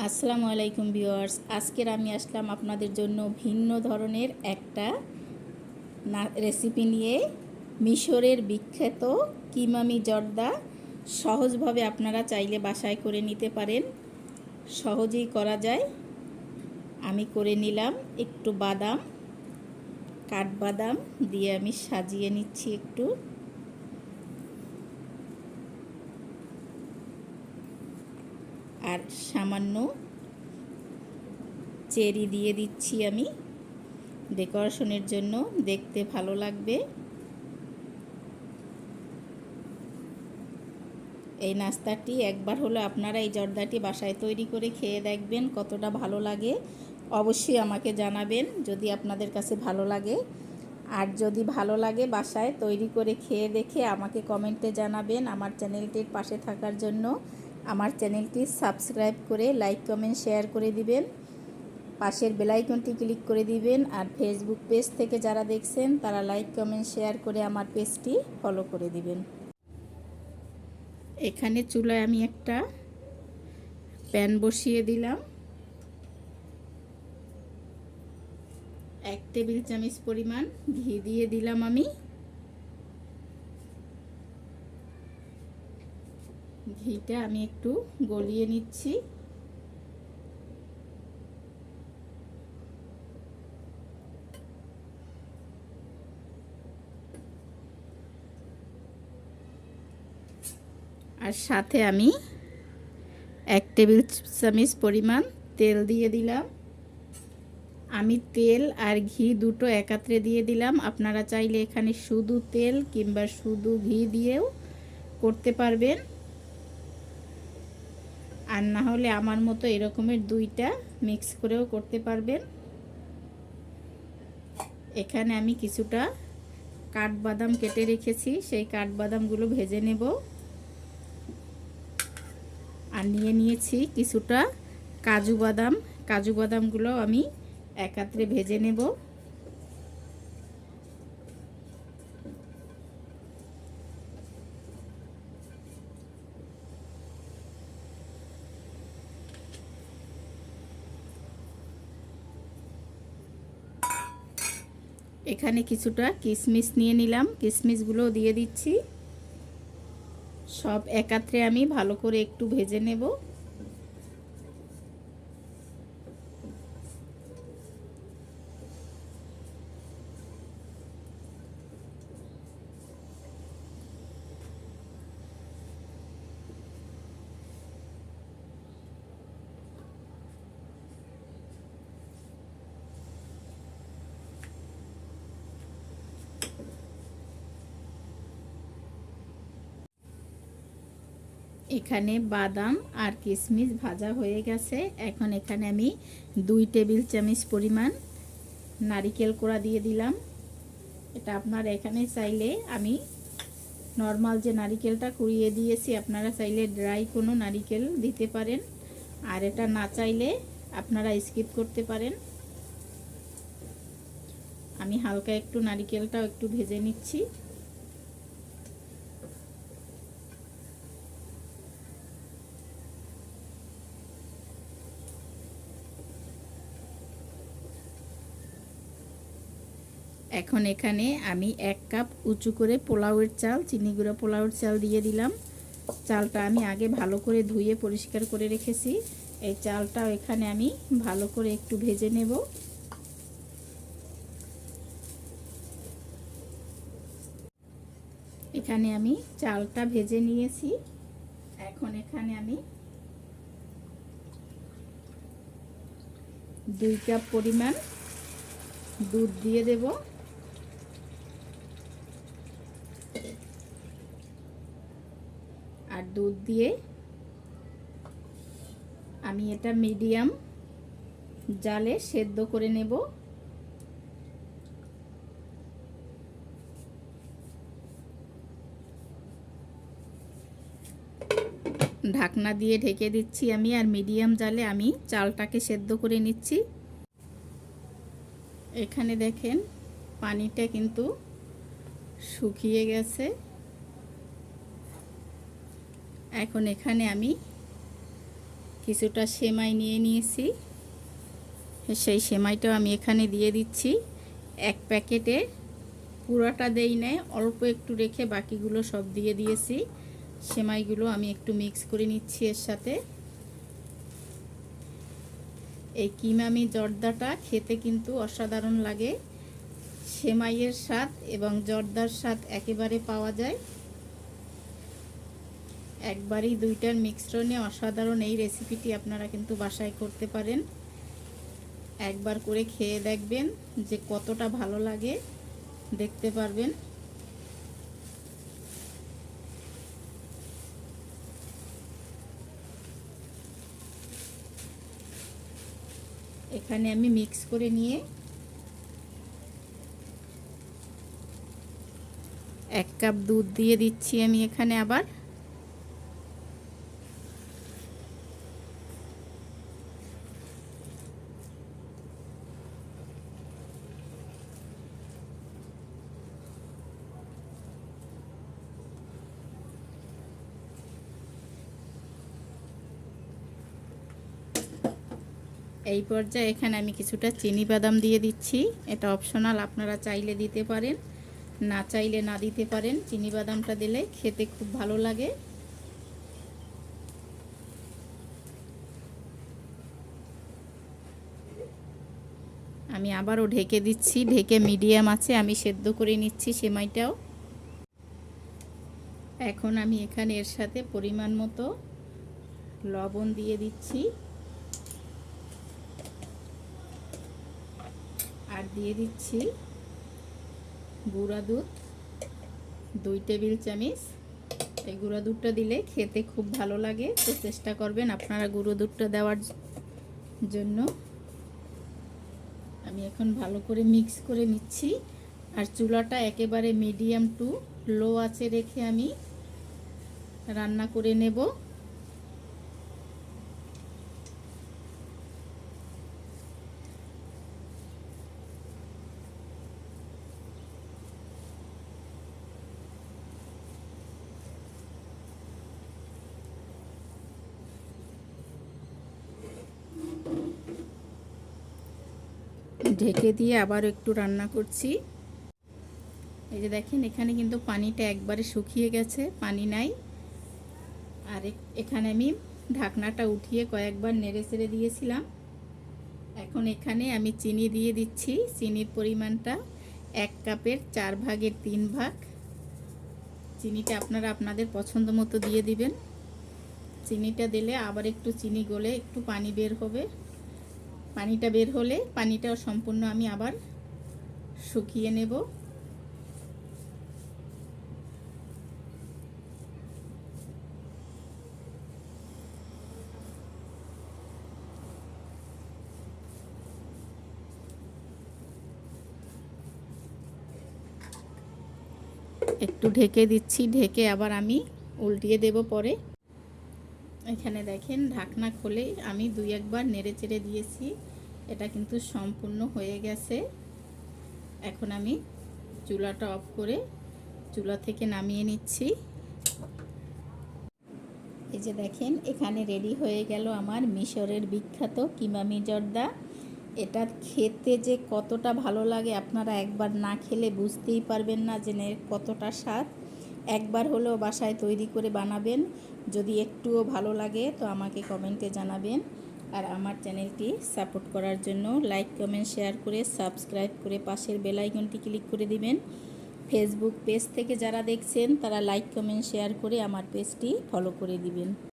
আসসালামু আলাইকুম ভিউয়ার্স। আজকের আমি আসলাম আপনাদের জন্য ভিন্ন ধরনের একটা রেসিপি নিয়ে মিশরের বিখ্যাত কিমামি জর্দা। সহজভাবে আপনারা চাইলে বাসায় করে নিতে পারেন। সহজেই করা যায়। আমি করে নিলাম একটু বাদাম, কাঠবাদাম দিয়ে আমি সাজিয়ে নিচ্ছি একটু। আর সামান্য চেরি দিয়ে দিচ্ছি আমি। ডেকোরেশনের জন্য দেখতে ভালো লাগবে। এই নাস্তাটি একবার হলো আপনারা এই জর্দাটি বাসায় তৈরি করে খেয়ে দেখবেন কতটা ভালো লাগে। অবশ্যই আমাকে জানাবেন যদি আপনাদের কাছে ভালো লাগে। আর যদি ভালো লাগে বাসায় তৈরি করে খেয়ে দেখে আমাকে কমেন্টে জানাবেন আমার চ্যানেলটির পাশে থাকার জন্য। আমার চ্যানেলটি সাবস্ক্রাইব করে লাইক, কমেন্ট, শেয়ার করে দিবেন। পাশের বেলাইকনটি ক্লিক করে দিবেন আর ফেসবুক পেজ থেকে যারা দেখছেন, তারা লাইক, কমেন্ট, শেয়ার করে আমার পেজটি ফলো করে দিবেন। এখানে চুলায় আমি একটা প্যান বসিয়ে দিলাম। এক টেবিল চামচ পরিমাণ ঘি দিয়ে দিলাম আমি। ঘিটা আমি একটু গলিয়ে নিচ্ছি। আর সাথে আমি এক টেবিল চামচ পরিমাণ তেল দিয়ে দিলাম। আমি তেল আর ঘি দুটো একাত্রে দিয়ে দিলাম। আপনারা চাইলে এখানে শুধু তেল কিংবা শুধু ঘি দিয়েও করতে পারবেন। আর না হলে আমার মতো এরকমের দুইটা মিক্স করেও করতে পারবেন। এখানে আমি কিছুটা কাঠবাদাম কেটে রেখেছি, সেই কাঠবাদামগুলো ভেজে নেব। আর নিয়ে নিয়েছি কিছুটা কাজু বাদাম। কাজু বাদামগুলো আমি একাত্রে ভেজে নেব। এখানে কিছুটা কিশমিশ নিয়ে নিলাম। কিশমিশগুলো দিয়ে দিচ্ছি। সব একাত্রে আমি ভালো করে একটু ভেজে নেব। এখানে বাদাম আর কিশমিশ ভাজা হয়ে গেছে। এখন এখানে আমি দুই টেবিল চামচ পরিমাণ নারিকেল কোড়া দিয়ে দিলাম। এটা আপনার এখানে চাইলে আমি নর্মাল যে নারিকেলটা কুড়িয়ে দিয়েছি, আপনারা চাইলে ড্রাই কোনো নারিকেল দিতে পারেন। আর এটা না চাইলে আপনারা স্কিপ করতে পারেন। আমি হালকা একটু নারিকেলটাও একটু ভেজে নিচ্ছি। এখন এখানে আমি এক কাপ উঁচু করে পোলাওয়ের চাল, চিনি গুঁড়ো পোলাওয়ের চাল দিয়ে দিলাম। চালটা আমি আগে ভালো করে ধুয়ে পরিষ্কার করে রেখেছি। এই চালটাও এখানে আমি ভালো করে একটু ভেজে নেব। এখানে আমি চালটা ভেজে নিয়েছি। এখন এখানে আমি দুই কাপ পরিমাণ দুধ দিয়ে দেব। দুধ দিয়ে আমি এটা মিডিয়াম জালে সেদ্ধ করে নেব। ঢাকনা দিয়ে ঢেকে দিচ্ছি আমি আর মিডিয়াম জালে আমি চালটাকে সেদ্ধ করে নিচ্ছি। এখানে দেখেন পানিটা কিন্তু শুকিয়ে গেছে। এখন এখানে আমি কিছুটা সেমাই নিয়ে নিয়েছি। সেই সেমাইটাও আমি এখানে দিয়ে দিচ্ছি। এক প্যাকেটে পুরাটা দেই নেয় অল্প একটু রেখে বাকিগুলো সব দিয়ে দিয়েছি। সেমাইগুলো আমি একটু মিক্স করে নিচ্ছি এর সাথে। এই কিমামি জর্দাটা খেতে কিন্তু অসাধারণ লাগে। সেমাইয়ের স্বাদ এবং জর্দার স্বাদ একেবারে পাওয়া যায়। একবারই দুইটার মিশ্রণে অসাধারণ এই রেসিপিটি আপনারা কিন্তু বাসায় করতে পারেন। একবার করে খেয়ে দেখবেন যে কতটা ভালো লাগে, দেখতে পারবেন। এখানে আমি মিক্স করে নিয়ে এক কাপ দুধ দিয়ে দিচ্ছি আমি এখানে আবার। এই পর্যায়ে এখানে আমি কিছুটা চিনি বাদাম দিয়ে দিচ্ছি। এটা অপশনাল আপনারা চাইলে দিতে পারেন, না চাইলে না দিতে পারেন। চিনি বাদামটা দিলে খেতে খুব ভালো লাগে। আমি আবারও ঢেকে দিচ্ছি, ঢেকে মিডিয়াম আছে, আমি সেদ্ধ করে নিচ্ছি সেমাইটাও। এখন আমি এখানে এর সাথে পরিমাণ মতো লবণ দিয়ে দিচ্ছি। আর দিয়ে দিচ্ছি গুঁড়া দুধ, দুই টেবিল চামিচ। এই গুঁড়া দুধটা দিলে খেতে খুব ভালো লাগে, তো চেষ্টা করবেন আপনারা গুঁড়ো দুধটা দেওয়ার জন্য। আমি এখন ভালো করে মিক্স করে নিচ্ছি। আর চুলাটা একেবারে মিডিয়াম টু লো আছে রেখে আমি রান্না করে নেব। ঢেকে দিয়ে আবার একটু রান্না করছি। এই যে দেখেন, এখানে কিন্তু পানিটা একবারে শুকিয়ে গেছে, পানি নাই। আর এখানে আমি ঢাকনাটা উঠিয়ে কয়েকবার নেড়ে চেড়ে দিয়েছিলাম। এখন এখানে আমি চিনি দিয়ে দিচ্ছি। চিনির পরিমাণটা এক কাপের চার ভাগের তিন ভাগ। চিনিটা আপনারা আপনাদের পছন্দ মতো দিয়ে দিবেন। চিনিটা দিলে আবার একটু চিনি গলে একটু পানি বের হবে। পানিটা বের হলে পানিটাও সম্পূর্ণ আমি আবার শুকিয়ে নেব। একটু ঢেকে দিচ্ছি, ঢেকে আবার আমি উল্টিয়ে দেব পরে। এখানে দেখেন ঢাকনা খুলে আমি দুই একবার নেড়ে চেড়ে দিয়েছি। এটা কিন্তু সম্পূর্ণ হয়ে গেছে। এখন আমি চুলাটা অফ করে চুলা থেকে নামিয়ে নিচ্ছি। এই যে দেখেন, এখানে রেডি হয়ে গেল আমার মিশরের বিখ্যাত কিমামি জর্দা এটা খেতে যে কতটা ভালো লাগে আপনারা একবার না খেলে বুঝতেই পারবেন না যে কতটা স্বাদ। একবার হলেও বাসায় তৈরি করে বানাবেন। যদি একটুও ভালো লাগে, তো আমাকে কমেন্টে জানাবেন। আর আমার চ্যানেলটি সাপোর্ট করার জন্য লাইক, কমেন্ট, শেয়ার করে সাবস্ক্রাইব করে পাশের বেলাইকনটি ক্লিক করে দিবেন। ফেসবুক পেজ থেকে যারা দেখছেন, তারা লাইক, কমেন্ট, শেয়ার করে আমার পেজটি ফলো করে দিবেন।